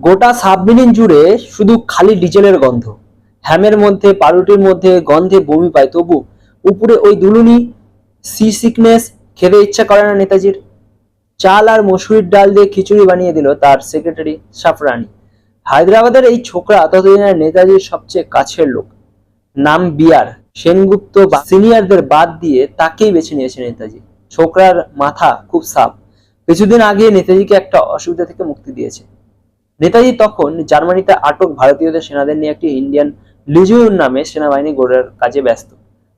গোটা সাবমেরিন জুড়ে শুধু খালি ডিজেলের গন্ধ। হ্যামের মধ্যে পাউরুটির মধ্যে গন্ধে বমি পায়। তবু উপরে ওই দুলুনি সি সিকনেস খেতে ইচ্ছা করে না নেতাজির। চাল আর মসুরির ডাল দিয়ে খিচুড়ি বানিয়ে দিল তার সেক্রেটারি সাফরানি। হায়দ্রাবাদের এই ছোকরা ততদিনের নেতাজির সবচেয়ে কাছের লোক। নাম বিয়ার। সেনগুপ্ত বা সিনিয়রদের বাদ দিয়ে তাকেই বেছে নিয়েছে নেতাজি। ছোকরার মাথা খুব সাফ। কিছুদিন আগে নেতাজিকে একটা অসুবিধা থেকে মুক্তি দিয়েছে। নেতাজি তখন জার্মানিতে আটক ভারতীয়দের সেনাদের নিয়ে একটি ইন্ডিয়ান লিজিয়ন নামে সেনাবাহিনী গড়ার কাজে ব্যস্ত।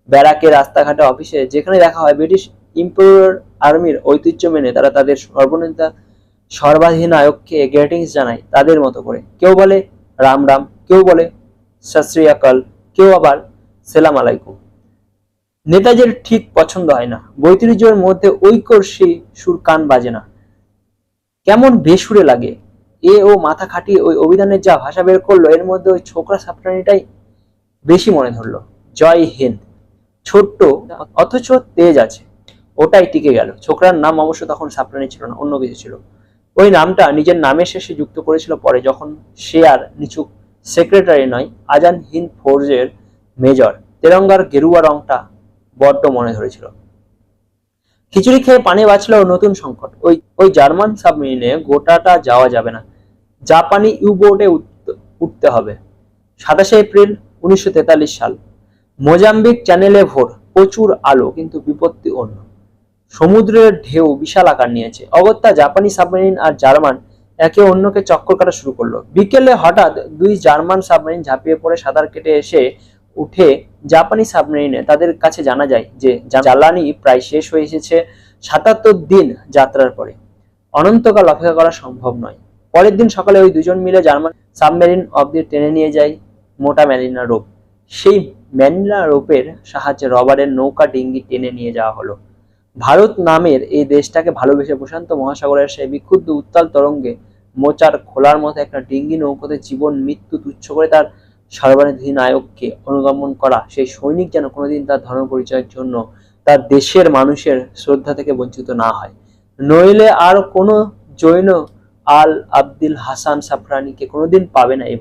ব্যারাকে রাস্তাঘাটে অফিসে যেখানে দেখা হয় ব্রিটিশ ইম্পোরিয়ার আর্মির ঐতিহ্য মেনে তারা তাদের সর্বনেতা সর্বাধিনায়ককে গ্রেটিংস জানায় তাদের মতো করে। কেউ বলে, রাম রাম। কেউ বলে সশ্রিয়াকাল কেউ আবার, সেলাম আলাইকুম। নেতাজির ঠিক পছন্দ হয় না। বৈতিরিজের মধ্যে ঐকর্ষী সুর কান বাজে না। কেমন বেসুরে লাগে। এ ও মাথা খাটিয়ে ওই অভিধানের যা ভাষা বের করল, এর মধ্যে ওই ছোকরা সাপটানিটাই বেশি মনে ধরলো। জয় হিন্দ। ছোট্ট, অথচ তেজ আছে। ওটাই টিকে গেল। ছোকরার নাম অবশ্য তখন সাপটানি ছিল না, অন্য কিছু ছিল। ওই নামটা নিজের নামের শেষে যুক্ত করেছিল পরে, যখন সে আর নিচুক সেক্রেটারি নয়, আজান হিন্দ ফোর্সের মেজর। তেরঙ্গার গেরুয়া রংটা বড্ড মনে ধরেছিল। খিচুড়ি খেয়ে পানি বাঁচলেও নতুন সংকট। ওই ওই জার্মান সাবমেরিনে গোটাটা যাওয়া যাবে না। জাপানি ইউবোটে উঠতে হবে। সাতাশে এপ্রিল উনিশশো তেতাল্লিশ সাল। মোজাম্বিক চ্যানেলে ভোর, প্রচুর আলো কিন্তু বিপত্তি অন্য। সমুদ্রের ঢেউ বিশাল আকার নিয়েছে। অগত্যা জাপানি সাবমেরিন আর জার্মান একে অন্যকে চক্কর কাটা শুরু করল। বিকেলে হঠাৎ দুই জার্মান সাবমেরিন ঝাঁপিয়ে পড়ে সাঁতার কেটে এসে উঠে জাপানি সাবমেরিনে তাদের কাছে জানা যায় যে জ্বালানি প্রায় শেষ হয়ে এসেছে সাতাত্তর দিন যাত্রার পরে। অনন্তকাল অপেক্ষা করা সম্ভব নয়। পরের দিন সকালে ওই দুজন মিলে জার্মান সাবমেরিন অব্দি টেনে নিয়ে যায় মোটা ম্যারিনা রোপ। সেই ম্যানিলা রোপের সাহায্যে রবারের নৌকা ডিঙ্গি টেনে নিয়ে যাওয়া হলো। ভারত নামের এই দেশটাকে ভালোবেসে প্রশান্ত মহাসাগরের সেই বিক্ষুব্ধ উত্তাল তরঙ্গে মোচার খোলার মতো একটা ডিঙ্গি নৌকোতে জীবন, মৃত্যু, তুচ্ছ করে তার সর্বাধিনায়ককে অনুগমন করা, সেই সৈনিক যেন কোনোদিন তার ধর্ম পরিচয়ের জন্য তার দেশের মানুষের শ্রদ্ধা থেকে বঞ্চিত না হয়। নইলে আর কোনো জৈন আল আব্দুল হাসান সাফরানিকে কোনোদিন পাবে না এই ভারত।